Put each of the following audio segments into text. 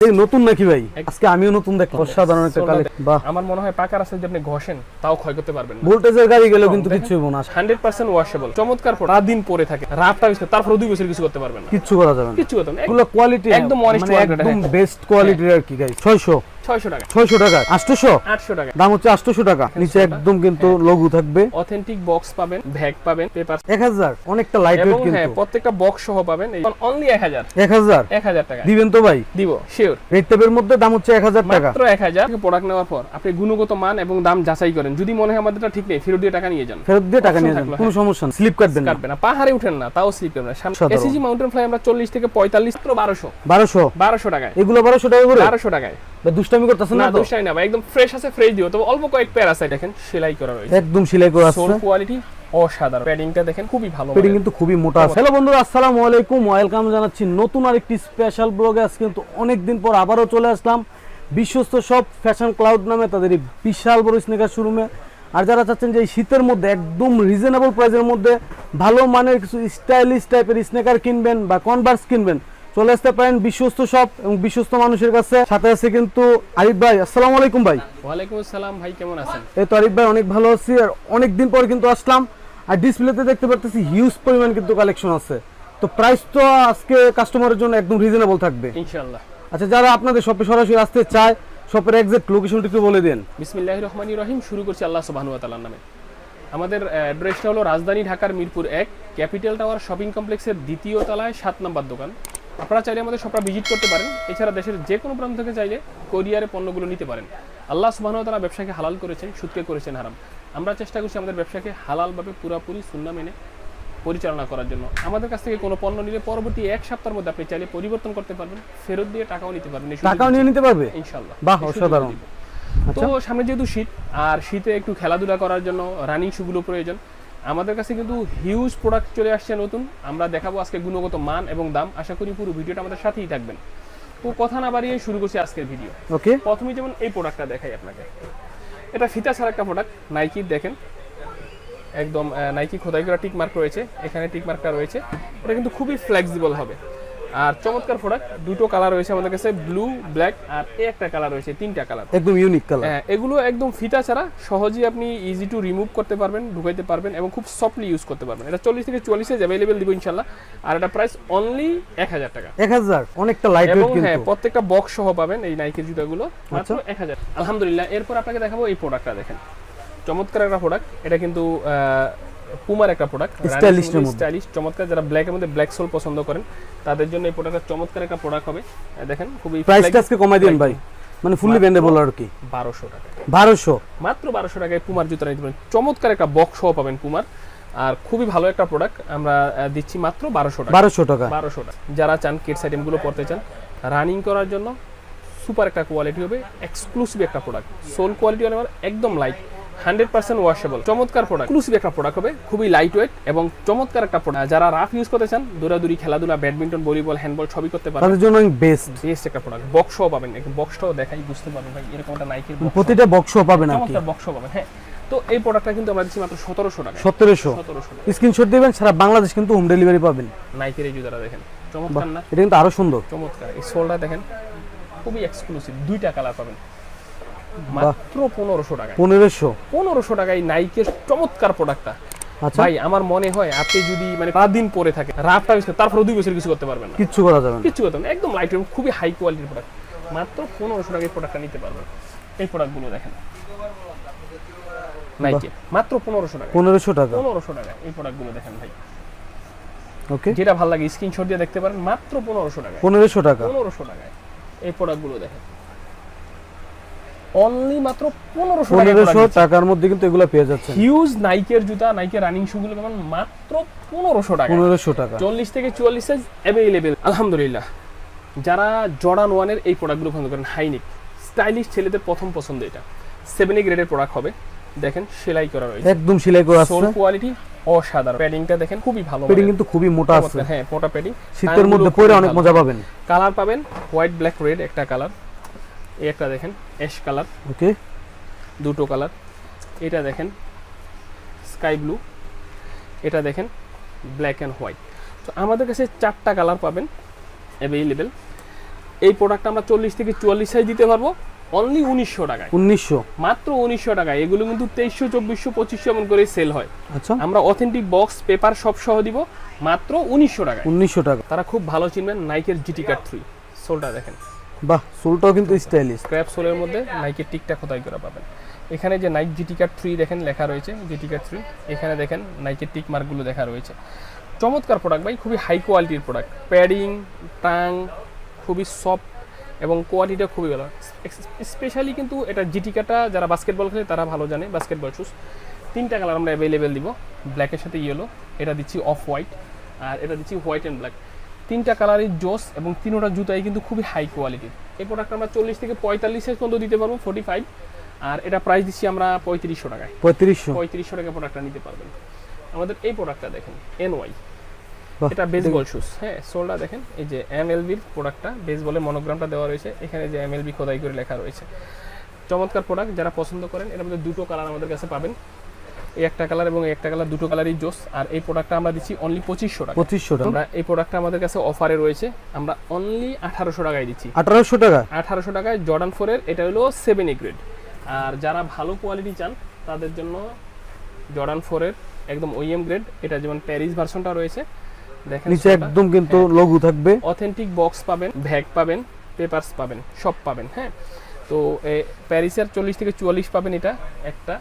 এই নতুন নাকি ভাই? আজকে আমিও নতুন দেখলাম। অসাধারণ একটা কালেকশন। বাহ। আমার মনে হয় পাকার আছে যদি আপনি ঘষেন তাও ক্ষয় করতে পারবেন না। ভোল্টেজের গাড়ি গেলেও কিন্তু কিছু হবে না। হান্ড্রেড পার্সেন্ট ওয়াশেবল চমৎকার রাত দিন পরে থাকে। রাতটা ইউজ তারপর দুই বছর কিছু করতে পারবেন না। কিছু করা যাবে না। কিছু করতে না। এগুলো কোয়ালিটি একদম honest মানে একদম। বেস্ট কোয়ালিটির আর কি গাইস 600 ছয়শো টাকা। 600 টাকা। 800 আটশো টাকা। দাম হচ্ছে 800 টাকা। নিচে একদম কিন্তু। থাকবে। অথেন্টিক বক্স পাবেন ভ্যাগ পাবেন পেপার 1000 অনেকটা লাইট এবং ওয়েট হ্যাঁ প্রত্যেকটা বক্স সহ পাবেন। অনলি এক হাজার। 1000 টাকা। দিবেন তো ভাই? দিব শিওর রেড টেপের মধ্যে দাম হচ্ছে 1000 টাকা। মাত্র এক হাজার। প্রোডাক্ট নেওয়ার পর আপনি গুণগত মান এবং দাম যাচাই করেন। যদি মনে হয় আমাদেরটা ঠিক নেই ফেরত দিয়ে টাকা নিয়ে যান। ফেরত দিয়ে টাকা নিয়ে যান। কোনো হ্যাঁ। সমস্যা স্লিপ কাটবেন না। পাহাড়ে উঠেন না তাও স্লিপ করবেন না। সাধারণ। এসিজি মাউন্টেন ফ্লাই আমরা থেকে পঁয়তাল্লিশ মাত্র বারোশো। 1200 বারোশো টাকায়। এগুলো 1200 টাকা করে? বারোশো টাকায়। দুষ্টামি করতেছেন না না না ভাই একদম ফ্রেশ আছে ফ্রেশ দিও। তবে অল্প কয়েক পেয়ার আছে দেখেন সেলাই করা রয়েছে। একদম সেলাই করা সোল আছে। কোয়ালিটি অসাধারণ। প্যাডিংটা দেখেন খুবই ভালো মানের। কিন্তু খুবই মোটা আছে। হ্যালো বন্ধুরা আসসালামু আলাইকুম। ওয়েলকাম জানাচ্ছি নতুন আরেকটি স্পেশাল ব্লগে আজকে কিন্তু অনেকদিন পর আবারও চলে আসলাম। বিশ্বস্ত সব ফ্যাশন ক্লাউড নামে তাদের এই বিশাল বড় স্নেকার শোরুমে আর যারা চাচ্ছেন যে এই শীতের মধ্যে একদম রিজনেবল প্রাইসের মধ্যে ভালো মানের কিছু স্টাইলিশ টাইপের স্নেকার কিনবেন বা কনভার্স কিনবেন চলে আসতে পারেন বিশ্বস্ত সব এবং বিশ্বস্ত মানুষের কাছে। সাথে আছে কিন্তু আরিফ ভাই। আসসালামু আলাইকুম ভাই। ওয়ালাইকুম আসসালাম ভাই কেমন আছেন? এই তো আরিফ ভাই অনেক ভালো আছি। আর অনেক দিন পর কিন্তু আসলাম। আর ডিসপ্লেতে দেখতে পারতেছি হিউজ পরিমাণ কিন্তু কালেকশন আছে। তো প্রাইস তো আজকে কাস্টমারের জন্য একদম রিজনেবল থাকবে। ইনশাআল্লাহ। আচ্ছা যারা আপনাদের শপে সরাসরি আসতে চায় শপের এক্সাক্ট লোকেশনটা একটু বলে দেন। বিসমিল্লাহির রহমানির রহিম শুরু করছি আল্লাহ সুবহানাহু ওয়া তাআলার নামে। আমাদের অ্যাড্রেসটা হলো রাজধানী ঢাকার মিরপুর এক ক্যাপিটাল টাওয়ার শপিং কমপ্লেক্সের দ্বিতীয় তলায় সাত নম্বর দোকান। আপনারা চাইলে আমাদের শপটা ভিজিট করতে পারেন। এছাড়া দেশের যে কোনো প্রান্ত থেকে চাইলে কোরিয়ারে পণ্যগুলো নিতে পারেন। আল্লাহ ওয়া তাআলা ব্যবসাকে হালাল করেছেন সুদকে করেছেন হারাম। আমরা চেষ্টা করছি আমাদের ব্যবসাকে হালালভাবে পুরোপুরি সুন্না মেনে পরিচালনা করার জন্য। আমাদের কাছ থেকে কোনো পণ্য নিলে পরবর্তী এক সপ্তাহের মধ্যে আপনি চাইলে পরিবর্তন করতে পারবেন ফেরত দিয়ে টাকাও নিতে পারবেন। টাকাও নিয়ে নিতে পারবে? ইনশাল্লাহ বাহ, অসাধারণ। তো সামনে যেহেতু শীত আর শীতে একটু খেলাধুলা করার জন্য রানিং শুগুলো প্রয়োজন আমাদের কাছে কিন্তু হিউজ প্রোডাক্ট চলে আসছে নতুন। আমরা দেখাবো আজকে গুণগত মান এবং দাম। আশা করি পুরো ভিডিওটা আমাদের সাথেই থাকবেন। তো কথা না বাড়িয়ে শুরু করছি আজকের ভিডিও ওকে প্রথমে যেমন এই প্রোডাক্টটা দেখাই আপনাকে। এটা ফিতা ছাড়া একটা প্রোডাক্ট নাইকি দেখেন। একদম নাইকি খোদাই করা টিক মার্ক রয়েছে। এখানে টিক মার্কটা রয়েছে। এটা কিন্তু খুবই ফ্লেক্সিবল হবে। আর চমৎকার প্রোডাক্ট দুটো কালার রয়েছে আমাদের কাছে ব্লু ব্ল্যাক আর এ একটা কালার রয়েছে তিনটা কালার একদম ইউনিক কালার হ্যাঁ এগুলো একদম ফিতা ছাড়া সহজেই আপনি ইজি টু রিমুভ করতে পারবেন ঢুকাইতে পারবেন এবং খুব সফটলি ইউজ করতে পারবেন। এটা চল্লিশ থেকে চুয়াল্লিশ সাইজ অ্যাভেলেবেল দিব ইনশাল্লাহ আর এটা প্রাইস অনলি এক হাজার টাকা। 1000 অনেকটা লাইট এবং হ্যাঁ প্রত্যেকটা বক্স সহ পাবেন এই নাইকের জুতাগুলো মাত্র আচ্ছা। এক হাজার। আলহামদুলিল্লাহ এরপর আপনাকে দেখাবো এই প্রোডাক্টটা দেখেন। চমৎকার একটা প্রোডাক্ট এটা কিন্তু পুমার একটা প্রোডাক্ট স্টাইলিশ চমৎকার। যারা ব্ল্যাকের মধ্যে ব্ল্যাক সোল পছন্দ করেন তাদের জন্য এই প্রোডাক্টটা চমৎকার একটা প্রোডাক্ট হবে। দেখেন খুবই প্রাইসটা আজকে কমাই দিন ভাই। মানে ফুললি ব্যান্ডেবল আর কি। বারোশো টাকা 1200 মাত্র বারোশো টাকায় পুমার জুতা নিতে পারেন চমৎকার একটা বক্স সহ পাবেন পুমার আর খুবই ভালো একটা প্রোডাক্ট আমরা দিচ্ছি মাত্র বারোশো টাকা। 1200 টাকা। বারোশো টাকা। যারা চান কিডস আইটেমগুলো পড়তে চান রানিং করার জন্য সুপার একটা কোয়ালিটি হবে এক্সক্লুসিভ একটা প্রোডাক্ট সোল কোয়ালিটি আমার একদম লাইট হান্ড্রেড পার্সেন্ট ওয়াশেবল চমৎকার প্রোডাক্ট এক্সক্লুসিভ একটা প্রোডাক্ট হবে খুবই লাইট ওয়েট এবং চমৎকার একটা প্রোডাক্ট যারা রাফ ইউজ করতে চান দৌড়াদৌড়ি খেলাধুলা ব্যাডমিন্টন ভলিবল হ্যান্ডবল সবই করতে পারেন। তাদের জন্য বেস্ট বেস্ট একটা প্রোডাক্ট বক্সও পাবেন। বক্সটাও দেখাই বুঝতে পারবেন ভাই এরকম একটা নাইকের প্রতিটা বক্সও পাবেন চমৎকার বক্সও পাবেন হ্যাঁ। তো এই প্রোডাক্টটা কিন্তু আমরা দিচ্ছি মাত্র সতেরোশো টাকা 1700 সতেরোশো স্ক্রিনশট দিবেন সারা বাংলাদেশ কিন্তু হোম ডেলিভারি পাবেন। নাইকের এই জুতাটা দেখেন। চমৎকার না? এটা কিন্তু আরও সুন্দর। চমৎকার। এই সোলটা দেখেন খুবই এক্সক্লুসিভ দুইটা কালার পাবেন। মাত্র পনেরোশো টাকা পনেরোশো? পনেরোশো টাকায় নাইকের চমৎকার প্রোডাক্টটা আচ্ছা। ভাই আমার মনে হয় আপনি যদি মানে রাত দিন পরে থাকে রাতটা তারপরে দুই বছর কিছু করতে পারবেন না। কিচ্ছু করা যাবে না। কিচ্ছু করতে পারবেন একদম লাইট খুবই হাই কোয়ালিটির প্রোডাক্ট মাত্র পনেরোশো টাকায় প্রোডাক্টটা নিতে পারবেন। এই প্রোডাক্টগুলো দেখেন। নাইকে মাত্র পনেরোশো টাকা পনেরোশো টাকা। পনেরোশো টাকা এই প্রোডাক্টগুলো দেখেন ভাই। ওকে। যেটা ভালো লাগে স্ক্রিনশট দিয়ে দেখতে পারেন। মাত্র পনেরোশো টাকা পনেরোশো টাকা। পনেরোশো টাকায় এই প্রোডাক্টগুলো দেখেন। অনলি মাত্র পনেরোশো পনেরোশো টাকার মধ্যে কিন্তু এগুলো পেয়ে যাচ্ছেন। হিউজ নাইকের জুতা নাইকের রানিং শুগুলো মাত্র পনেরোশো টাকা। পনেরোশো টাকা। চল্লিশ থেকে চুয়াল্লিশ সাইজ অ্যাভেলেবেল আলহামদুলিল্লাহ। যারা জর্ডান ওয়ানের এই প্রোডাক্টগুলো পছন্দ করেন হাইনিক স্টাইলিশ ছেলেদের প্রথম পছন্দ এটা। সেভেন গ্রেডের প্রোডাক্ট হবে। দেখেন সেলাই করা রয়েছে। একদম সেলাই করা সোল কোয়ালিটি অসাধারণ। প্যাডিংটা দেখেন খুবই ভালো পেডিং কিন্তু খুবই মোটা আছে। হ্যাঁ মোটা প্যাডিং শীতের মধ্যে পরে অনেক মজা পাবেন। কালার পাবেন হোয়াইট ব্ল্যাক রেড একটা কালার এই একটা দেখেন অ্যাশ কালার ওকে দুটো কালার এটা দেখেন স্কাই ব্লু এটা দেখেন ব্ল্যাক অ্যান্ড হোয়াইট তো আমাদের কাছে চারটা কালার পাবেন অ্যাভেলেবেল এই প্রোডাক্টটা আমরা চল্লিশ থেকে চুয়াল্লিশ সাইজ দিতে পারব অনলি উনিশশো টাকায়। উনিশশো। মাত্র উনিশশো টাকায়। এগুলো কিন্তু তেইশশো চব্বিশশো পঁচিশশো এমন করে সেল হয়। আচ্ছা। আমরা অথেন্টিক বক্স পেপার সব সহ দিব মাত্র উনিশশো টাকায়। উনিশশো টাকা। তারা খুব ভালো চিনবেন নাইকের জিটি কাট থ্রি সোলটা দেখেন। বাহ সোলটাও কিন্তু স্টাইলিশ স্ক্র্যাপ সোলের মধ্যে নাইকের টিকটা খোদাই করা পাবেন। এখানে যে নাইক জিটি কাট থ্রি দেখেন, লেখা রয়েছে জিটি কাট থ্রি এখানে দেখেন নাইকের টিক মার্কগুলো দেখা রয়েছে। চমৎকার প্রোডাক্ট ভাই, খুবই হাই কোয়ালিটির প্রোডাক্ট প্যাডিং টাং, খুবই সফট এবং কোয়ালিটিটা খুবই ভালো। স্পেশালি কিন্তু এটা জিটিকাটা যারা বাস্কেটবল খেলে তারা ভালো জানে বাস্কেটবল শুজ তিনটা কালার আমরা অ্যাভেলেবেল দিব। ব্ল্যাকের সাথে ইয়েলো এটা দিচ্ছি অফ হোয়াইট আর এটা দিচ্ছি হোয়াইট অ্যান্ড ব্ল্যাক তিনটা কালারের জোস এবং তিনোটা জুতাই কিন্তু খুবই হাই কোয়ালিটির এই প্রোডাক্ট আমরা চল্লিশ থেকে পঁয়তাল্লিশ সাইজ পর্যন্ত দিতে পারব ফোর্টি ফাইভ আর এটা প্রাইস দিচ্ছি আমরা পঁয়ত্রিশশো টাকায়। পঁয়ত্রিশশো? পঁয়ত্রিশশো টাকা প্রোডাক্টটা নিতে পারবেন। আমাদের এই প্রোডাক্টটা দেখেন এন ওয়াই এটা বেসবল শুজ হ্যাঁ সোলটা দেখেন এই যে এম এল বির প্রোডাক্টটা বেসবলের মনোগ্রামটা দেওয়া রয়েছে এখানে যে এম এল বি খোদাই করে লেখা রয়েছে। চমৎকার প্রোডাক্ট যারা পছন্দ করেন এর মধ্যে দুটো কালার আমাদের কাছে পাবেন। এই একটা কালার এবং একটা কালার দুটো কালারই জোস। আর এই প্রোডাক্টটা আমরা দিচ্ছি অনলি পঁচিশশো টাকা। পঁচিশশো টাকা। আমরা এই প্রোডাক্টটা আমাদের কাছে অফারে রয়েছে। আমরা অনলি আঠারোশো টাকায় দিচ্ছি। আঠারোশো টাকা? আঠারোশো টাকায় জর্ডান ফোরের এটা হলো সেভেন এ গ্রেড আর যারা ভালো কোয়ালিটি চান তাদের জন্য জর্ডান ফোরের একদম ওইএম গ্রেড এটা যেমন প্যারিস ভার্সনটা রয়েছে। দেখেন নিচে একদম কিন্তু লঘু থাকবে। অথেন্টিক বক্স পাবেন ভ্যাগ পাবেন পেপারস পাবেন সব পাবেন হ্যাঁ। তো প্যারিসের চল্লিশ থেকে চুয়াল্লিশ পাবেন এটা একটা।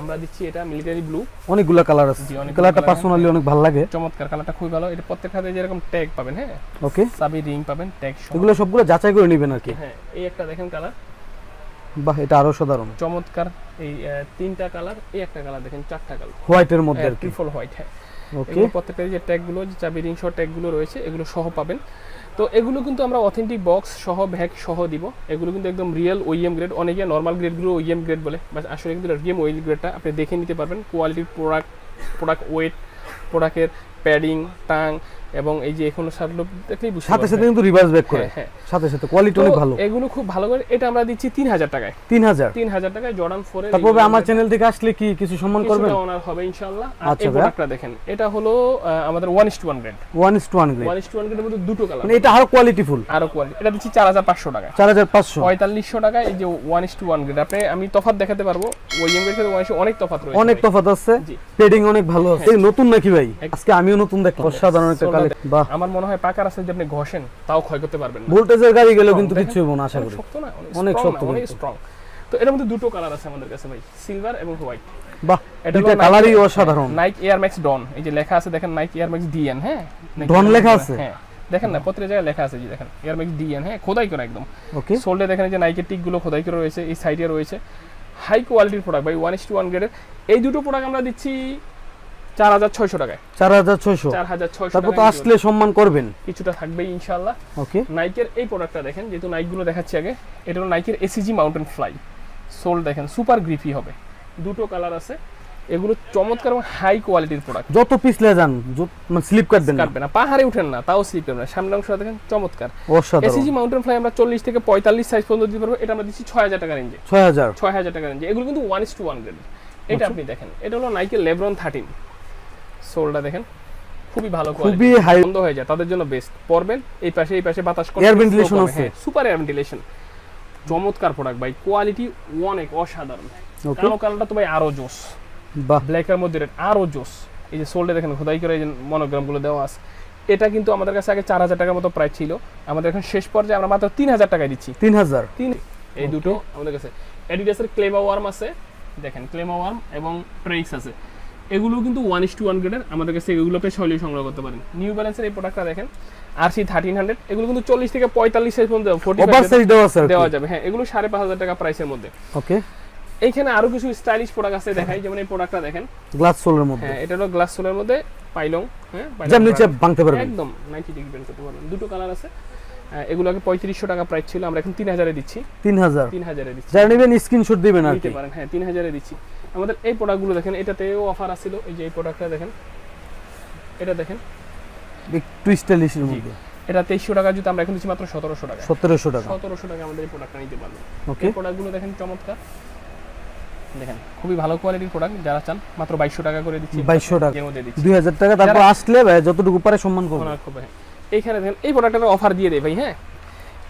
আমরা দিচ্ছি এটা মিলিটারি ব্লু অনেকগুলা কালার আছে। কালারটা পার্সোনালি অনেক ভালো লাগে। চমৎকার কালারটা খুবই ভালো। এটা প্রত্যেকটাতে যেরকম ট্যাগ পাবেন হ্যাঁ? ওকে সাবি রিং পাবেন ট্যাগ এগুলো সবগুলো যাচাই করে নেবেন আর কি। হ্যাঁ এই একটা দেখেন কালার বাহ এটা আরও সাধারণ। চমৎকার এই তিনটা কালার এই একটা কালার দেখেন চারটা কালার হোয়াইটের মধ্যে আর কি। ট্রিপল হোয়াইট হ্যাঁ। ওকে প্রত্যেকটা যে ট্যাগগুলো যে চাবি রিং সহ ট্যাগগুলো রয়েছে এগুলো সহ পাবেন। তো এগুলো কিন্তু আমরা অথেন্টিক বক্স সহ ব্যাগ সহ দিব। এগুলো কিন্তু একদম real O E M grade অনেকে নর্মাল গ্রেডগুলো ওইএম গ্রেড বলে বাট আসলে কিন্তু রিয়েম ওইল গ্রেডটা আপনি দেখে নিতে পারবেন। কোয়ালিটির প্রোডাক্ট প্রোডাক্ট ওয়েট প্রোডাক্টের প্যাডিং টাং এবং এই যে এখনও সবগুলো দেখলেই বুঝতে সাথে সাথে কিন্তু রিভার্স ব্যাক করে। হ্যাঁ, হ্যাঁ। সাথে সাথে কোয়ালিটি অনেক ভালো। এগুলো খুব ভালো করে এটা আমরা দিচ্ছি তিন হাজার টাকায়। তিন হাজার। তিন হাজার টাকায় জর্ডান তারপর আমার চ্যানেল থেকে আসলে কি কিছু সম্মান করবেন? অনার হবে ইনশাআল্লাহ। আর আচ্ছা এই প্রোডাক্টটা দেখেন এটা হলো আমাদের one is two one grade one is two one grade গ্রেডের মধ্যে দুটো কালার মানে এটা আরও কোয়ালিটিফুল আরও কোয়ালিটি এটা দিচ্ছি চার হাজার পাঁচশো টাকা চার হাজার পাঁচশো। পঁয়তাল্লিশশো টাকা এই যে one is two one grade আপনি আমি তফাৎ দেখাতে পারব। ওই সাথে অনেক তফাৎ রয়েছে অনেক। তফাৎ আছে। পেডিং অনেক ভালো আছে। নতুন নাকি ভাই? আজকে আমিও নতুন দেখলাম। অসাধারণ একটা আমার মনে হয় পাকা রাস্তায় যদি আপনি ঘষেন তাও ক্ষয় করতে পারবেন না। ভোল্টেজের গাড়ি গেলেও কিন্তু দেখেন। কিছু হব না আশা করি। শক্ত না অনেক শক্ত অনেক স্ট্রং তো এর মধ্যে দুটো কালার আছে আমাদের কাছে ভাই সিলভার এবং হোয়াইট বাহ এটা কালারই অসাধারণ। নাইক এয়ার ম্যাক্স ডন এই যে লেখা আছে দেখেন Nike air max D N হ্যাঁ? Max লেখা আছে? হ্যাঁ। দেখেন না প্রত্যেক জায়গায় লেখা আছে যে দেখেন এয়ার ম্যাক্স ডিএন হ্যাঁ খোদাই করে একদম। ওকে। সোল্ডে দেখেন যে নাইকের টিকগুলো খোদাই করে রয়েছে এই সাইডে রয়েছে। হাই কোয়ালিটির প্রোডাক্ট ভাই ওয়ান ইস টু ওয়ান গ্রেডের এই দুটো প্রোডাক্ট আমরা দিচ্ছি চার হাজার ছয়শো টাকায়। চার হাজার ছয়শো। চার হাজার ছয়শো তারপর তো আসলে সম্মান করবেন। কিছুটা ইনশাল্লাহ ওকে। নাইকের এই প্রোডাক্টটা দেখেন যেহেতু নাইকগুলো দেখাচ্ছি আগে এটা হলো নাইকের A C G mountain fly sole দেখেন সুপার গ্রিপি হবে। দুটো কালার আছে। এগুলো চমৎকার এবং হাই কোয়ালিটির প্রোডাক্ট যত পিছলে যান মানে স্লিপ কাটবেন না। কাটবে না। পাহাড়ে উঠেন না তাও স্লিপ করবে না। সামনের অংশ দেখেন চমৎকার। এসিজি মাউন্টেন ফ্লাই আমরা চল্লিশ থেকে পঁয়তাল্লিশ সাইজ পর্যন্ত দিতে পারব। এটা আমরা দিচ্ছি ছয় হাজার টাকা রেঞ্জে ছয় হাজার। ছয় হাজার টাকা রেঞ্জে এগুলো কিন্তু one is two one grade এটা আপনি দেখেন। এটা হলো নাইকের লেব্রন থার্টিন সোলটা দেখেন। খুবই ভালো খুবই হাই বন্ধ হয়ে যায় তাদের জন্য বেস্ট পরবেন এই পাশে এই পাশে বাতাস Air ventilation আছে? সুপার এয়ার ভেন্টিলেশন চমৎকার প্রোডাক্ট ভাই কোয়ালিটি অনেক অসাধারণ। কালো কালারটা তো ভাই আরও জোস বাহ। ব্ল্যাকের মধ্যে আরও জোস এই যে সোল্ডে দেখেন খোদাই করে এই যে মনোগ্রামগুলো দেওয়া আছে। এটা কিন্তু আমাদের কাছে আগে চার হাজার টাকার মতো প্রাইস ছিল। আমাদের এখন শেষ পর্যায়ে আমরা মাত্র তিন হাজার টাকায় দিচ্ছি। তিন হাজার। তিন এই দুটো আমাদের কাছে। অ্যাডিডাসের ক্লেমা ওয়ার্ম আছে। দেখেন ক্লেমা ওয়ার্ম এবং ট্রেক্স আছে। এগুলো কিন্তু ওয়ান ইস টু ওয়ান গ্রেডের আমাদের কাছে এগুলো পেয়ে সহজেই সংগ্রহ করতে পারেন। নিউ ব্যালেন্সের এই প্রোডাক্টটা দেখেন আর সি থার্টিন হান্ড্রেড এগুলো কিন্তু চল্লিশ থেকে পঁয়তাল্লিশ সাইজ পর্যন্ত দেওয়া যাবে। হ্যাঁ এগুলো সাড়ে পাঁচ হাজার টাকা প্রাইসের মধ্যে। ওকে এইখানে আরও কিছু স্টাইলিশ প্রোডাক্ট আছে দেখাই যেমন এই প্রোডাক্টটা দেখেন। গ্লাস সোলের মধ্যে। হ্যাঁ এটা হলো গ্লাস সোলের মধ্যে পাইলং হ্যাঁ যেমন নিচে ভাঙতে পারবেন। একদম নাইনটি ডিগ্রি বেন্ড করতে পারবেন। দুটো কালার আছে। এগুলো আগে পঁয়ত্রিশশো টাকা প্রাইস ছিল আমরা এখন তিন হাজারে দিচ্ছি। তিন হাজার তিন হাজারে দিচ্ছি যারা নেবেন স্ক্রিনশট দিবেন আর নিতে পারেন হ্যাঁ তিন হাজারে দিচ্ছি। আমাদের এই প্রোডাক্টগুলো দেখেন এটাতেও অফার আছিল এই যে এই প্রোডাক্টটা দেখেন এটা দেখেন। একটু স্টাইলিশের মধ্যে। এটা তেইশশো টাকা যদি আমরা এখন দিচ্ছি মাত্র সতেরোশো টাকা সতেরোশো টাকা। সতেরোশো টাকা আমাদের এই প্রোডাক্টটা নিতে পারবেন। ওকে প্রোডাক্টগুলো দেখেন চমৎকার। দেখেন খুবই ভালো কোয়ালিটির প্রোডাক্ট যারা চান মাত্র বাইশশো টাকা করে দিচ্ছি বাইশশো টাকা। দিচ্ছি। দুই হাজার টাকা তারপর আসলে যতটুকু পারে সম্মান করব খুব হ্যাঁ। এইখানে দেখেন এই প্রোডাক্টের অফার দিয়ে দেয় ভাই হ্যাঁ?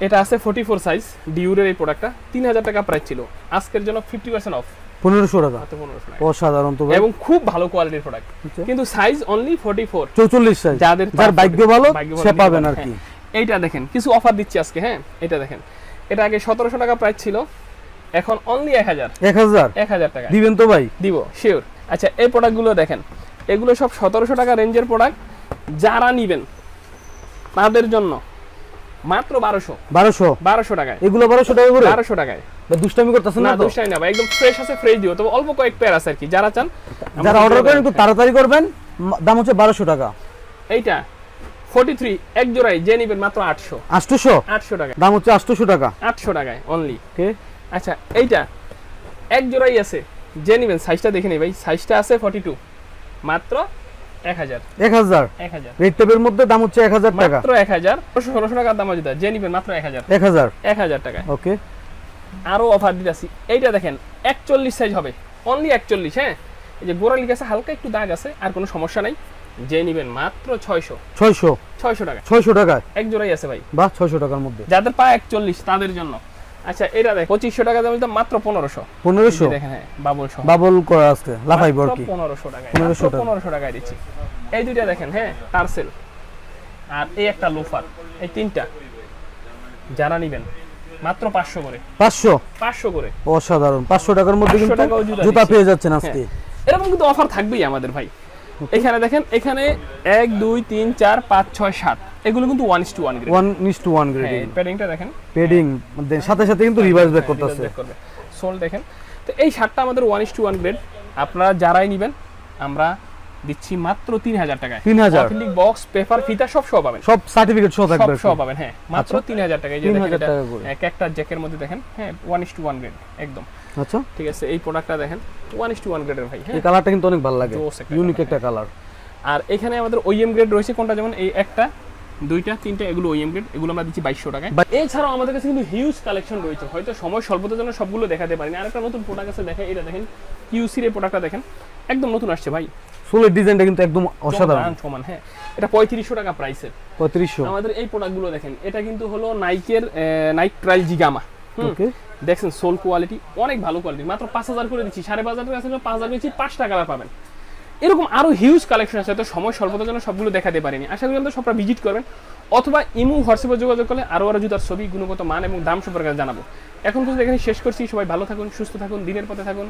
এটা আছে ফোর্টি ফোর সাইজ ডিউরের এই প্রোডাক্টটা তিন হাজার টাকা প্রাইস ছিল। আজকের জন্য ফিফটি পার্সেন্ট অফ পনেরোশো টাকা। মাত্র পনেরোশো টাকা। অসাধারণ তো এবং খুব ভালো কোয়ালিটির প্রোডাক্ট আচ্ছা। কিন্তু সাইজ অনলি ফোর্টি ফোর চৌচল্লিশ সাইজ যাদের যার ভাগ্য ভালো সে পাবেন আর কি। হ্যাঁ। এইটা দেখেন কিছু অফার দিচ্ছি আজকে হ্যাঁ? এটা দেখেন। এটা আগে সতেরোশো টাকা প্রাইস ছিল এখন অনলি এক হাজার। এক হাজার? এক হাজার টাকা। দিবেন তো ভাই। দিব শিওর আচ্ছা এই প্রোডাক্টগুলো দেখেন। এগুলো সব সতেরোশো টাকা রেঞ্জের প্রোডাক্ট যারা নিবেন তাদের জন্য। মাত্র বারোশো। বারোশো? বারোশো টাকায়। এগুলো বারোশো টাকা করে? বারোশো টাকায়। দুষ্টামি করতেছেন না না না ভাই, একদম ফ্রেশ আছে ফ্রেশ দিও। তবে অল্প কয়েক পেয়ার আছে আর কি যারা চান যারা অর্ডার করেন একটু তাড়াতাড়ি করবেন। দাম হচ্ছে বারোশো টাকা। এইটা ফোর্টি থ্রি এক জোড়াই যে নিবেন মাত্র আটশো। আটশোশো? আটশো টাকা। দাম হচ্ছে আটশোশো টাকা। আটশো টাকায় অনলি ওকে আচ্ছা এইটা এক জোড়াই আছে। যে নিবেন সাইজটা দেখে নিই ভাই সাইজটা আছে ফর্টি টু মাত্র এক হাজার। এক হাজার? এক হাজার। রেড মধ্যে দাম হচ্ছে এক হাজার টাকা। মাত্র এক হাজার। ষোলোশো টাকার দাম আছে যে নিবেন মাত্র এক হাজার। এক হাজার? এক হাজার টাকায়। ওকে। আরও অফার দিতেছি। এইটা দেখেন একচল্লিশ সাইজ হবে। অনলি একচল্লিশ হ্যাঁ? এই যে গোড়ালি গাছে হালকা একটু দাগ আছে আর কোনো সমস্যা নাই। যে নিবেন মাত্র ছয়শো। ছয়শো? ছয়শো টাকা। ছয়শো টাকায়? এক জোড়াই আছে ভাই। বা ছয়শো টাকার মধ্যে। যাদের পা একচল্লিশ তাদের জন্য। আচ্ছা এটা দেখ পঁচিশশো টাকা দাম মাত্র পনেরোশো। পনেরোশো? দেখেন হ্যাঁ বাবুল বাবল করা আর কি? পনেরোশো টাকায় 1500 মাত্র টাকা। পনেরোশো টাকায় দিচ্ছি। এই দুইটা দেখেন হ্যাঁ টার্সেল আর এই একটা লোফার এই তিনটা। যারা নিবেন মাত্র পাঁচশো করে। পাঁচশো? পাঁচশো করে। অসাধারণ পাঁচশো টাকার মধ্যে কিন্তু জুতা পেয়ে যাচ্ছেন আজকে। এরকম কিন্তু অফার থাকবেই আমাদের ভাই। এখানে দেখেন এখানে এক দুই তিন চার পাঁচ ছয় সাত। এগুলো কিন্তু one is two one grade one is two one grading প্যাডিংটা দেখেন পেডিং সাথে সাথে কিন্তু রিভার্স ব্যাক হ্যাঁ, করতেছে। সোল দেখেন। তো এই শার্টটা আমাদের one is two one grade আপনারা যারাই নেবেন আমরা দিচ্ছি মাত্র তিন হাজার টাকায়। 3000 অথেন্টিক বক্স পেপার ফিতা সব সহ পাবেন। সব সার্টিফিকেট সহ সব থাকবে সহ পাবেন হ্যাঁ। মাত্র আচ্ছা। তিন হাজার টাকায়। যে দেখেন এটা এক একটা জ্যাকের মধ্যে দেখেন হ্যাঁ one is two one grade একদম। আচ্ছা। ঠিক আছে এই প্রোডাক্টটা দেখেন ওয়ান ইস টু ওয়ান গ্রেডের ভাই হ্যাঁ। এই কালারটা কিন্তু অনেক ভালো লাগে। ইউনিক একটা কালার আর এখানে আমাদের ওইএম গ্রেড রয়েছে কোনটা? যেমন এই একটা দুইটা তিনটা এগুলো ওইএম গ্রেড এগুলো আমরা দিচ্ছি বাইশশো টাকায়। এছাড়াও আমাদের কাছে কিন্তু হিউজ কালেকশন রয়েছে। হয়তো সময় স্বল্পতার জন্য সবগুলো দেখাতে পারিনি। আরেকটা নতুন প্রোডাক্ট আছে দেখেন এটা দেখেন কিউসির এই প্রোডাক্টটা দেখেন। একদম নতুন আসছে ভাই। সোলের ডিজাইনটা কিন্তু একদম অসাধারণ। সমান হ্যাঁ। এটা পঁয়ত্রিশশো টাকা প্রাইসের পঁয়ত্রিশশো। আমাদের এই প্রোডাক্টগুলো দেখেন এটা কিন্তু হলো নাইকের নাইক ট্রাইল জিগামা ওকে দেখছেন সোল কোয়ালিটি অনেক ভালো কোয়ালিটি মাত্র পাঁচ হাজার করে দিচ্ছি। সাড়ে পাঁচ হাজার আছে পাঁচ হাজার দিচ্ছি পাঁচটা কালার পাবেন। এরকম আরও হিউজ কালেকশন আছে, তো সময় স্বল্পতার জন্য সবগুলো দেখাতে পারিনি। আশা করি আমাদের সবটা ভিজিট করবেন। অথবা ইমু, হোয়াটসঅ্যাপে যোগাযোগ করলে আরও আরও জুতার ছবি, গুণগত মান এবং দাম সম্পর্কে জানাব। এখন কিন্তু এখানে শেষ করছি। সবাই ভালো থাকুন, সুস্থ থাকুন, দিনের পথে থাকুন।